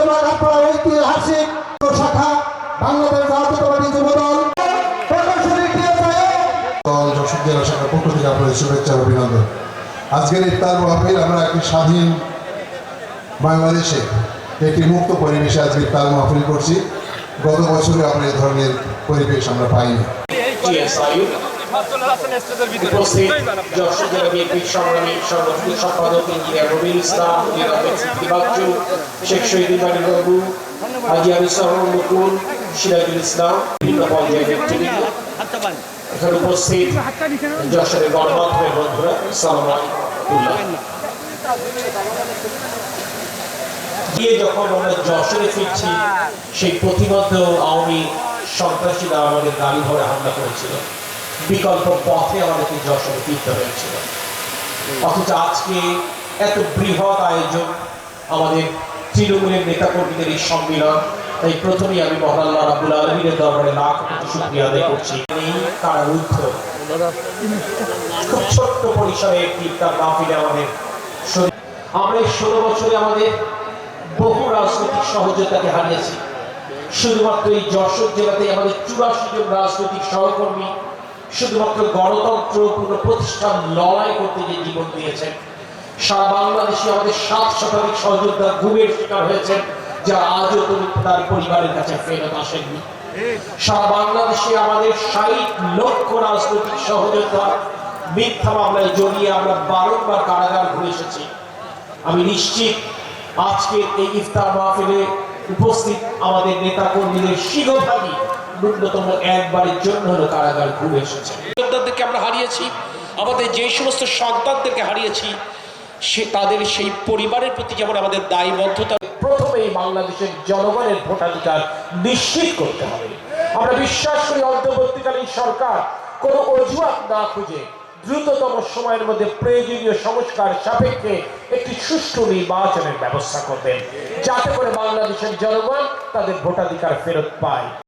জেলা কাঠপাড়া ঐতিহাসিক শাখা বাংলাদেশ জাতীয়তাবাদী যুবদল। দল যশোর জেলা শাখার পক্ষ থেকে আপনাদের শুভেচ্ছা অভিনন্দন। আজকের ইফতার মাহফিল আমরা একটি স্বাধীন বাংলাদেশে একটি মুক্ত পরিবেশে আজকে ইফতার মাহফিল করছি। গত বছরে আমরা এই ধরনের পরিবেশ আমরা পাইনি। উপস্থিত যশোর জেলা বিএনপির সংগ্রামী সর্বত্রিক সম্পাদক ইঞ্জিনিয়ার রবিউল ইসলাম নিরাপদ শেখ শহীদ ইমানুল বাবু হাজি আবু সাহর মুকুল সিরাজুল ইসলাম বিভিন্ন পর্যায়ের ব্যক্তিবৃন্দ এখানে উপস্থিত যশোরের গণমাধ্যমের বন্ধুরা সালাম গিয়ে যখন আমরা যশোরে ফিরছি সেই প্রতিবদ্ধ আওয়ামী সন্ত্রাসীরা আমাদের গাড়ি ভরে হামলা করেছিল। বিকল্প পথে আমাদেরকে যশোর ফিরতে হয়েছিল। অথচ আজকে এত বৃহৎ আয়োজন আমাদের তৃণমূলের নেতাকর্মীদের এই সম্মেলন। তাই প্রথমেই আমি মহাল্লা রাবুল আলমীর দরবারে লাখ কোটি শুক্রিয়া আদায় করছি। এই কারারুদ্ধ খুব ছোট্ট পরিসরে ইফতার মাহফিলে আমাদের আমরা এই ষোলো বছরে আমাদের বহু রাজনৈতিক সহযোগিতাকে হারিয়েছি। শুধুমাত্র এই যশোর জেলাতে আমাদের চুরাশি জন রাজনৈতিক সহকর্মী শুধুমাত্র গণতন্ত্র প্রতিষ্ঠান লড়াই করতে যে জীবন দিয়েছেন। সারা বাংলাদেশে আমাদের সাত শতাধিক সহযোদ্ধা ঘুমের শিকার হয়েছেন যা আজও তিনি তার পরিবারের কাছে ফেরত আসেননি। সারা বাংলাদেশে আমাদের ষাট লক্ষ রাজনৈতিক সহযোদ্ধা মিথ্যা মামলায় জড়িয়ে আমরা বারংবার কারাগার ঘুরে এসেছি। আমি নিশ্চিত আজকে এই ইফতার মাহফিলে উপস্থিত আমাদের নেতা কর্মীদের শিরোভাগই ন্যূনতম একবারের জন্য হলো কারাগার ঘুরে এসেছে। আমরা হারিয়েছি আমাদের যে সমস্ত সন্তানদেরকে হারিয়েছি সে তাদের সেই পরিবারের প্রতি যেমন আমাদের দায়বদ্ধতা প্রথমেই বাংলাদেশের জনগণের ভোটাধিকার নিশ্চিত করতে হবে। আমরা বিশ্বাস করি অন্তর্বর্তীকালীন সরকার কোনো অজুহাত না খুঁজে দ্রুততম সময়ের মধ্যে প্রয়োজনীয় সংস্কার সাপেক্ষে একটি সুষ্ঠু নির্বাচনের ব্যবস্থা করবেন যাতে করে বাংলাদেশের জনগণ তাদের ভোটাধিকার ফেরত পায়।